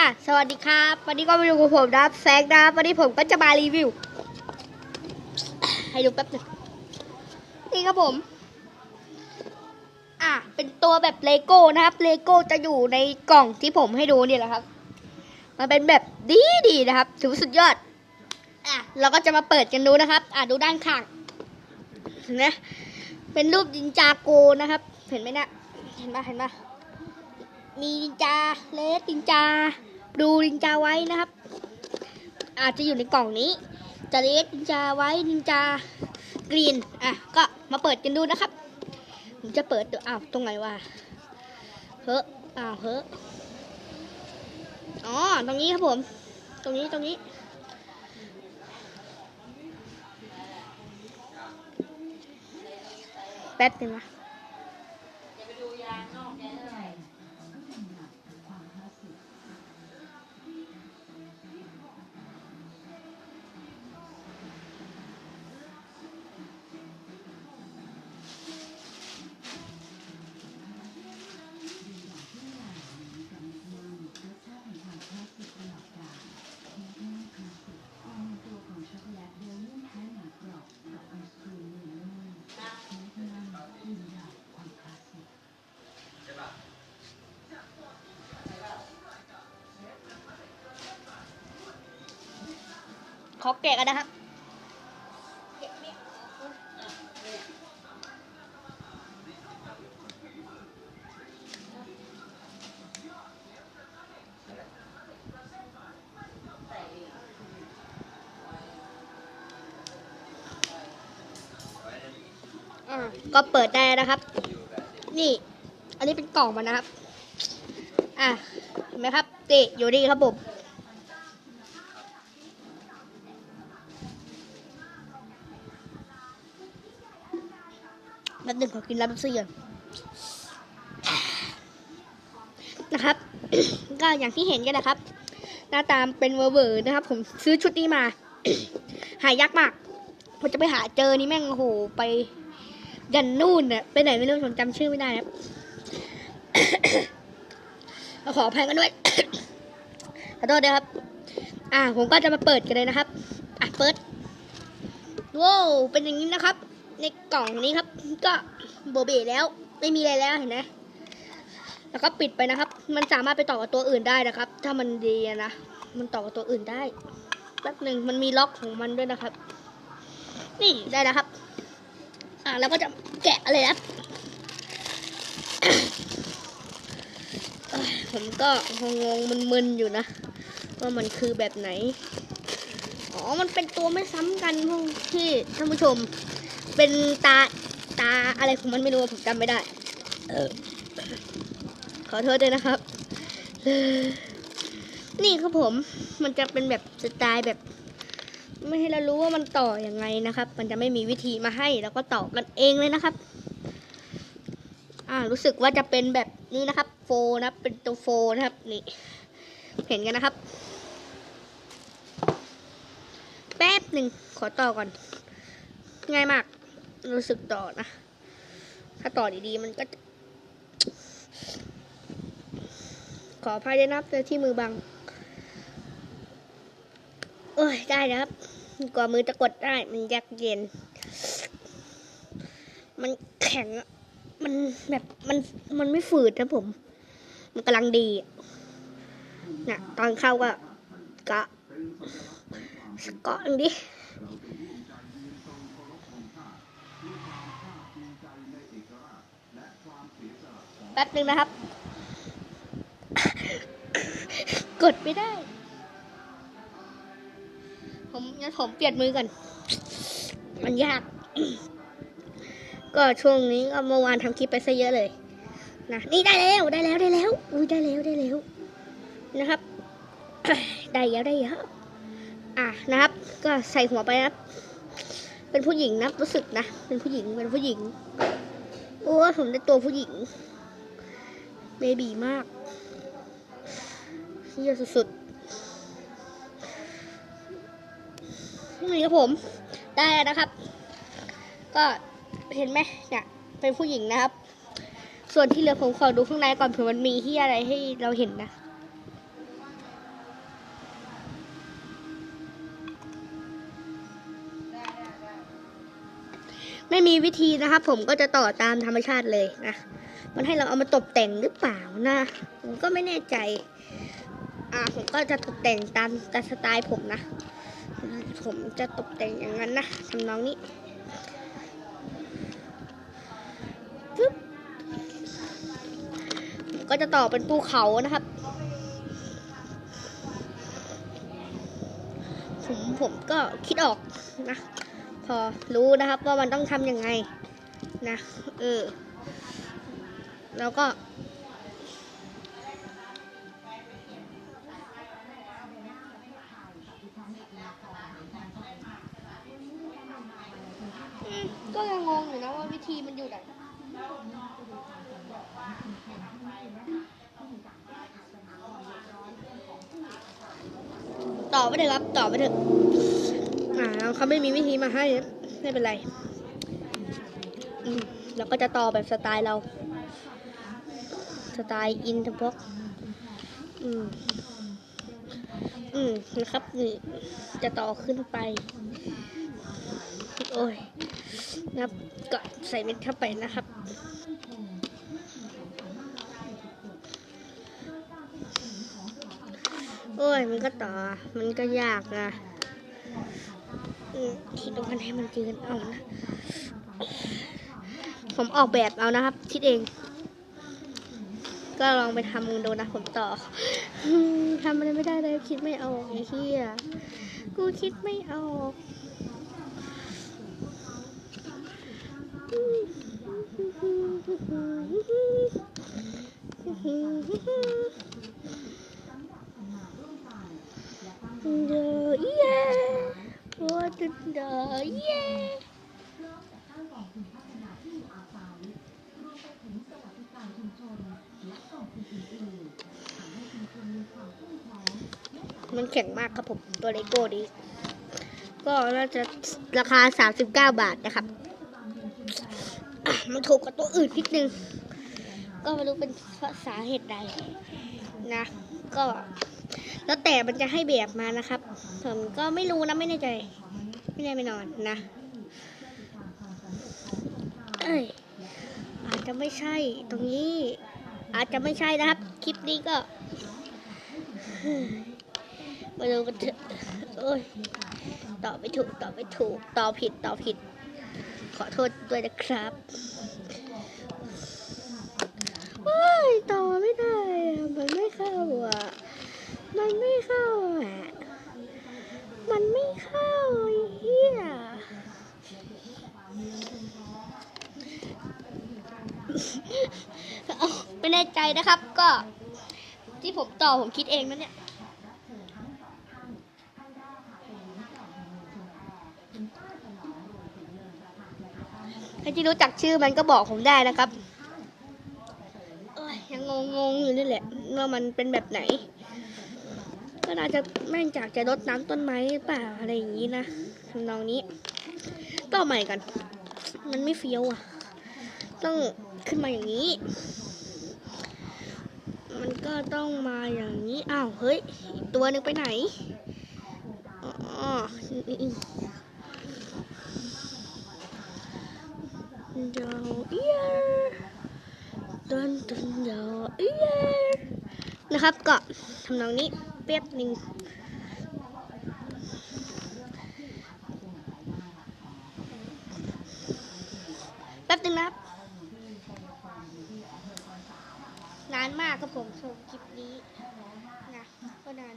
อะสวัสดีครับ วันนี้ก็มาอยู่กับผมนะครับแซกนะครับวันนี้ผมก็จะมารีวิว ให้ดูแป๊บหนึงนี่ครับผม อะเป็นตัวแบบเลโก้นะครับเลโก้จะอยู่ในกล่องที่ผมให้ดูนี่แหละครับ มันเป็นแบบดีดีๆนะครับ ถือสุดยอด อะเราก็จะมาเปิดกันดูนะครับ อะดูด้านข้างเห็นไหมเป็นรูปดินจาโกนะครับ เห็นไหมเนะเห็นปะเห็นปะมีดินจาเลสดินจา ดินจาไว้นะครับ อาจจะอยู่ในกล่องนี้จะเลสดินจาไว้ดินจากรีนอะก็มาเปิดกันดูนะครับ ผมจะเปิดดูอ้าวตรงไหนวะเฮ้ออ้าวเฮ้ออ๋อตรงนี้ครับผม ตรงนี้ตรงนี้แป๊บนึงนะ ขอแกะกันนะครับอ่าก็เปิดได้นะครับ นี่ อันนี้เป็นกล่องมันนะครับ อะเห็นไหมครับติอยู่นี่ครับผม ขอกินน้ำซี่ก่อนนะครับ ก็อย่างที่เห็นกันนะครับ หน้าตามเป็นเวอร์เวอร์นะครับ ผมซื้อชุดนี้มา หายากมากผมจะไปหาเจอนี่แม่งโอ้โหไปยันนู่นน่ะไปไหนไม่รู้ผมจำชื่อไม่ได้นะครับขออภัยกันด้วยขอโทษนะครับ อ่า ผมก็จะมาเปิดกันเลยนะครับ อะ เปิด ว้าว เป็นอย่างนี้นะครับ ในกล่องนี้ครับ ก็โบเบแล้วไม่มีอะไรแล้วเห็นไหมแล้วก็ปิดไปนะครับ มันสามารถไปต่อกับตัวอื่นได้นะครับ ถ้ามันดีนะมันต่อกับตัวอื่นได้แป๊บหนึ่งมันมีล็อกของมันด้วยนะครับ นี่ได้แล้วครับ อ่าแล้วก็จะแกะเลยครับผมก็งงๆมึนๆอยู่นะ ว่ามันคือแบบไหน อ๋อ มันเป็นตัวไม่ซ้ำกันพวกที่ท่านผู้ชม เป็นตาตาอะไรของมันไม่รู้ผมจำไม่ได้ เออ ขอโทษด้วยนะครับ นี่ครับผม มันจะเป็นแบบสไตล์แบบ ไม่ให้เรารู้ว่ามันต่ออยังไงนะครับ มันจะไม่มีวิธีมาให้แล้วก็ต่อกันเองเลยนะครับ อ่า รู้สึกว่าจะเป็นแบบนี้นะครับ โฟนะเป็นตัวโฟนะครับ นี่เห็นกันนะครับ แป๊บหนึ่งขอต่อก่อน ง่ายมาก รู้สึกต่อนะ ถ้าต่อดีๆ มันก็ ขออภัยด้วยนะครับเจอที่มือบัง โอ้ย ได้นะครับ กว่ามือจะกดได้ มันยากเย็น มันแข็งอะมันแบบมันมันไม่ฝืดนะผม มันกำลังดีอะเนี่ยตอนเข้าก็กะสกอตดิ แป๊บนึงนะครับ กดไม่ได้ ผมงั้นผมเปลี่ยนมือก่อน มันยาก ก็ช่วงนี้ก็เมื่อวานทำคลิปไปซะเยอะเลย นะ นี่ได้แล้วได้แล้วได้แล้ว อุ้ยได้แล้วได้แล้ว นะครับ ได้แล้วได้แล้วอะนะครับ ก็ใส่หัวไปนะครับ เป็นผู้หญิงนะรู้สึกนะ เป็นผู้หญิงเป็นผู้หญิงโอ้ผมได้ตัวผู้หญิง เบบีมากเยี่ยสุดๆนี่ครับผม ได้แล้วนะครับ ก็เห็นไหมเนี่ยเป็นผู้หญิงนะครับ ส่วนที่เหลือผมขอดูข้างในก่อนเผื่อมันมีที่อะไรให้เราเห็นนะ ไม่มีวิธีนะครับผมก็จะต่อตามธรรมชาติเลยนะมันให้เราเอามาตกแต่งหรือเปล่านะ ผมก็ไม่แน่ใจ อ่าผมก็จะตกแต่งตามตามสไตล์ผมนะ ผมจะตกแต่งอย่างนั้นนะทำนองนี้ปึ๊บผมก็จะต่อเป็นภูเขานะครับ ผมผมก็คิดออกนะ อรู้นะครับว่ามันต้องทำยังไงนะเออแล้วก็ ก็ยังงงอยู่นะว่าวิธีมันอยู่ไหนต่อไปเถอะครับ ต่อไปเถอะ อ่าเขาไม่มีวิธีมาให้นะไม่เป็นไรเราก็จะต่อแบบสไตล์เรา สไตล์อินทพกอืมอืมนะครับนี่จะต่อขึ้นไป โอ้ยนะครับก็ใส่เม็ดเข้าไปนะครับโอ้ย มันก็ต่อ มันก็ยากนะ อืมคิดตรงกันให้มันยืนเอานะ ผมออกแบบเอานะครับ คิดเอง ก็ลองไปทำดูนะผมต่อทำอะไรไม่ได้เลยคิดไม่ออกไอ้เหี้ยกูคิดไม่ออก The มันแข็งมากครับผมตัวเลโก้ดีก็น่าจะราคา 39 บาทนะครับ มันถูกกว่าตัวอื่นนิดนึง ก็ไม่รู้เป็นเพราะสาเหตุใดนะ ก็ แล้วแต่มันจะให้แบบมานะครับ ผมก็ไม่รู้นะ ไม่แน่ใจ ไม่แน่ไม่นอนนะ เอ้ย อาจจะไม่ใช่ตรงนี้ อาจจะไม่ใช่นะครับ คลิปนี้ก็ มาดูกันเถอะโอ้ยตอบไม่ถูกตอบไม่ถูกตอบผิดตอบผิด ขอโทษด้วยนะครับโอ้ยต่อไม่ได้อะมันไม่เข้าอะ มันไม่เข้าอะ มันไม่เข้าเฮียไม่แน่ใจนะครับก็ที่ผมต่อผมคิดเองนะเนี่ย ใคร ที่รู้จักชื่อมันก็บอกผมได้นะครับยังงงงๆอยู่นี่แหละว่ามันเป็นแบบไหน ก็น่าจะแม่งจากจะรดน้ำต้นไม้หรือเปล่าอะไรอย่างนี้นะทำนองนี้ต่อใหม่กัน มันไม่เฟี้ยวอะ ต้องขึ้นมาอย่างนี้ มันก็ต้องมาอย่างนี้ อ้าว เฮ้ย ตัวนึงไปไหน อ๋อ นี่ดาวเอียร์ดันดันดาวเอียร์นะครับก็ทำนองนี้เปียบหนึ่งแป๊บนึงนะครับ นานมากครับผมชมคลิปนี้นะก็นาน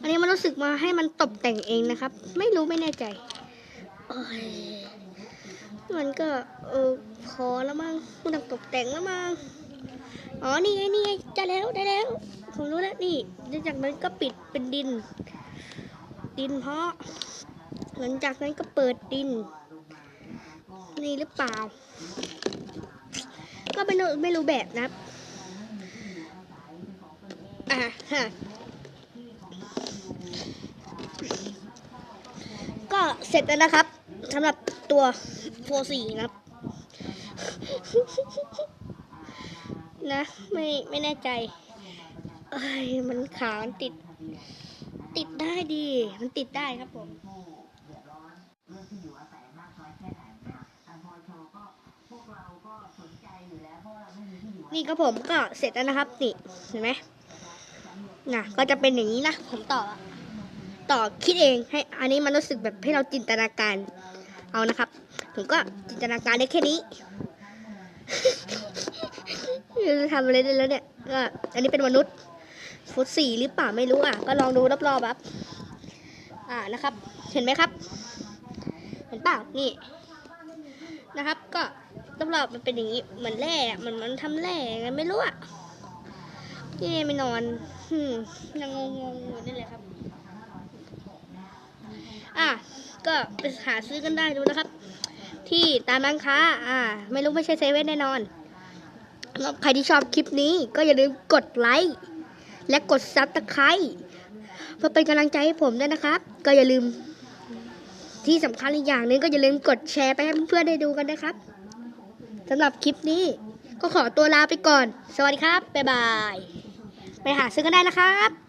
อันนี้มันรู้สึกมาให้มันตกแต่งเองนะครับ ไม่รู้ไม่แน่ใจมันก็เออพอแล้วมั้งมันต้องตกแต่งแล้วมั้งอ๋อ นี่ไง นี่ไงจะแล้ว ได้แล้ว ผมรู้แล้ว นี่หลังจากนั้นก็ปิดเป็นดิน ดินเพาะ หลังจากนั้นก็เปิดดิน นี่หรือเปล่า ก็ไม่รู้ไม่รู้แบบนะครับอ่าฮะก็เสร็จแล้วนะครับสำหรับตัวโฟสีนะครับ นะ ไม่ไม่แน่ใจเอ้ยมันขามันติด ติดได้ดี มันติดได้ครับผม นี่ครับผมก็เสร็จแล้วนะครับ นี่เห็นไหมน่ะก็จะเป็นอย่างนี้นะ ผมต่อ ต่อคิดเองให้ อันนี้มันรู้สึกแบบให้เราจินตนาการ เอานะครับ ผมก็จินตนาการได้แค่นี้จะทำอะไรได้แล้วเนี่ยก็อันนี้เป็นมนุษย์ ฟุตสี่หรือเปล่าไม่รู้อะ ก็ลองดูรอบๆครับ อ่านะครับ เห็นไหมครับ เห็นเปล่านี่นะครับก็ รอบๆมันเป็นอย่างนี้เหมือนแร่มันมันทำแร่ไงไม่รู้อะนี่ไม่นอนอืมยังงงๆอยู่นี่แหละครับ อะก็ไปหาซื้อกันได้ดูนะครับ ที่ตามร้านค้า อ่า ไม่รู้ไม่ใช่เซเว่นแน่นอนแล้วใครที่ชอบคลิปนี้ก็อย่าลืมกดไลค์และกดซับสไครต์เพื่อเป็นกำลังใจให้ผมด้วยนะครับ ก็อย่าลืมที่สำคัญอีกอย่างหนึงก็อย่าลืมกดแชร์ไปให้เพื่อนๆได้ดูกันนะครับ สำหรับคลิปนี้ ก็ขอตัวลาไปก่อน สวัสดีครับ บ๊ายบาย ไปหาซื้อกันได้นะครับ